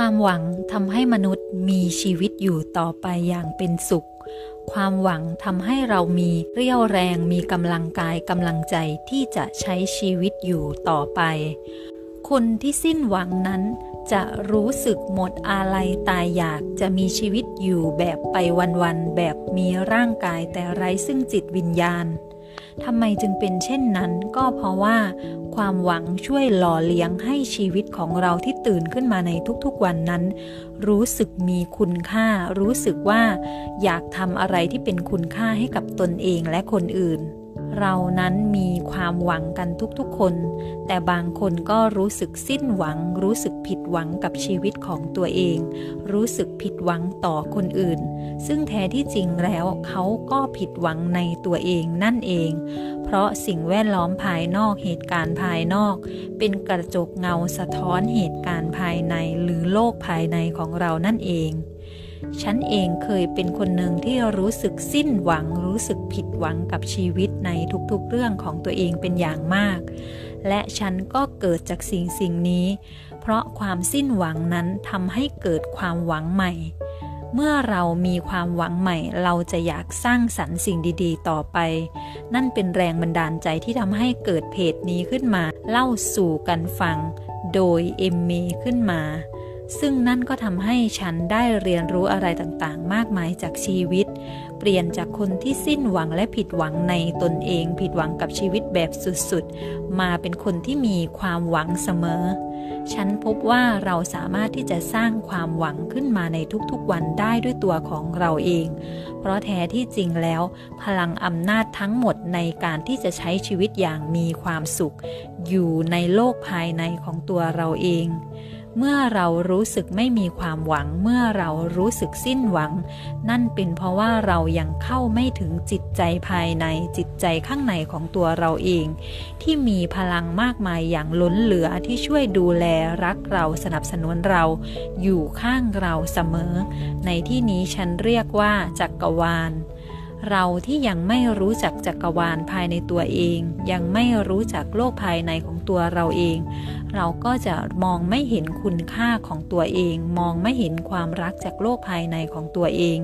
ความหวังทำให้มนุษย์มีชีวิตอยู่ต่อไปอย่างเป็นสุข ความหวังทำให้เรามีเรี่ยวแรงมีกำลังกายกำลังใจที่จะใช้ชีวิตอยู่ต่อไป คนที่สิ้นหวังนั้นจะรู้สึกหมดอาลัยตายอยากจะมีชีวิตอยู่แบบไปวันๆแบบมีร่างกายแต่ไร้ซึ่งจิตวิญญาณทำไมจึงเป็นเช่นนั้นก็เพราะว่า ความหวังช่วยหล่อเลี้ยงให้ชีวิตของเราที่ตื่นขึ้นมาในทุกๆวันนั้น รู้สึกมีคุณค่า รู้สึกว่าอยากทำอะไรที่เป็นคุณค่าให้กับตนเองและคนอื่น เรานั้นมีความหวังกันทุกๆคน แต่บางคนก็รู้สึกสิ้นหวัง รู้สึกผิดหวังกับชีวิตของตัวเอง รู้สึกผิดหวังต่อคนอื่น ซึ่งแท้ที่จริงแล้วเขาก็ผิดหวังในตัวเองนั่นเอง เพราะสิ่งแวดล้อมภายนอกเหตุการณ์ภายนอก เป็นกระจกเงาสะท้อนเหตุการณ์ภายในหรือโลกภายในของเรานั่นเอง ฉันเองเคยเป็นคนหนึ่งที่รู้สึกสิ้นหวัง รู้สึกผิดหวังกับชีวิตในทุกๆเรื่องของตัวเองเป็นอย่างมาก และฉันก็เกิดจากสิ่งสิ่งนี้ เพราะความสิ้นหวังนั้นทำให้เกิดความหวังใหม่ เมื่อเรามีความหวังใหม่ เราจะอยากสร้างสรรค์สิ่งดีๆ ต่อไป นั่นเป็นแรงบันดาลใจที่ทำให้เกิดเพจนี้ขึ้นมา เล่าสู่กันฟัง โดยเอมเมขึ้นมา ซึ่งนั่นก็ทำให้ฉันได้เรียนรู้อะไรต่างๆ มากมายจากชีวิต เปลี่ยนจากคนที่สิ้นหวังและผิดหวังในตนเอง ผิดหวังกับชีวิตแบบสุดๆ มาเป็นคนที่มีความหวังเสมอ ฉันพบว่าเราสามารถที่จะสร้างความหวังขึ้นมาในทุกๆวันได้ด้วยตัวของเราเอง เพราะแท้ที่จริงแล้ว พลังอำนาจทั้งหมดในการที่จะใช้ชีวิตอย่างมีความสุข อยู่ในโลกภายในของตัวเราเอง เมื่อเรารู้สึกไม่มีความหวัง เมื่อเรารู้สึกสิ้นหวัง นั่นเป็นเพราะว่าเรายังเข้าไม่ถึงจิตใจภายในจิตใจข้างในของตัวเราเอง ที่มีพลังมากมายอย่างล้นเหลือที่ช่วยดูแลรักเราสนับสนุนเรา อยู่ข้างเราเสมอ ในที่นี้ฉันเรียกว่าจักรวาล เราที่ยังไม่รู้จักจักรวาลภายในตัวเอง ยังไม่รู้จักโลกภายในของตัวเราเอง เราก็จะมองไม่เห็นคุณค่าของตัวเอง มองไม่เห็นความรักจากโลกภายในของตัวเอง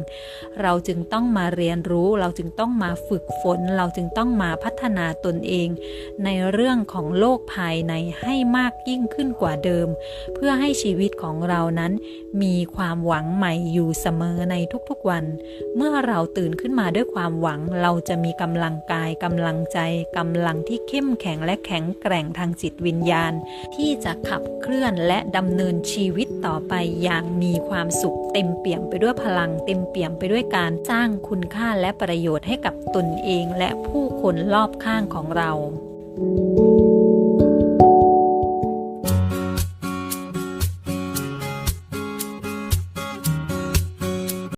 เราจึงต้องมาเรียนรู้ เราจึงต้องมาฝึกฝน เราจึงต้องมาพัฒนาตนเอง ในเรื่องของโลกภายในให้มากยิ่งขึ้นกว่าเดิม เพื่อให้ชีวิตของเรานั้น มีความหวังใหม่อยู่เสมอในทุกๆวัน เมื่อเราตื่นขึ้นมาด้วยความหวังเราจะมีกำลังกายกำลังใจกำลังที่เข้มแข็งและแข็งแกร่งทางจิตวิญญาณ ที่จะขับเคลื่อนและดำเนินชีวิตต่อไปอย่างมีความสุข เต็มเปี่ยมไปด้วยพลัง เต็มเปี่ยมไปด้วยการสร้างคุณค่าและประโยชน์ให้กับตนเองและผู้คนรอบข้างของเรา thank you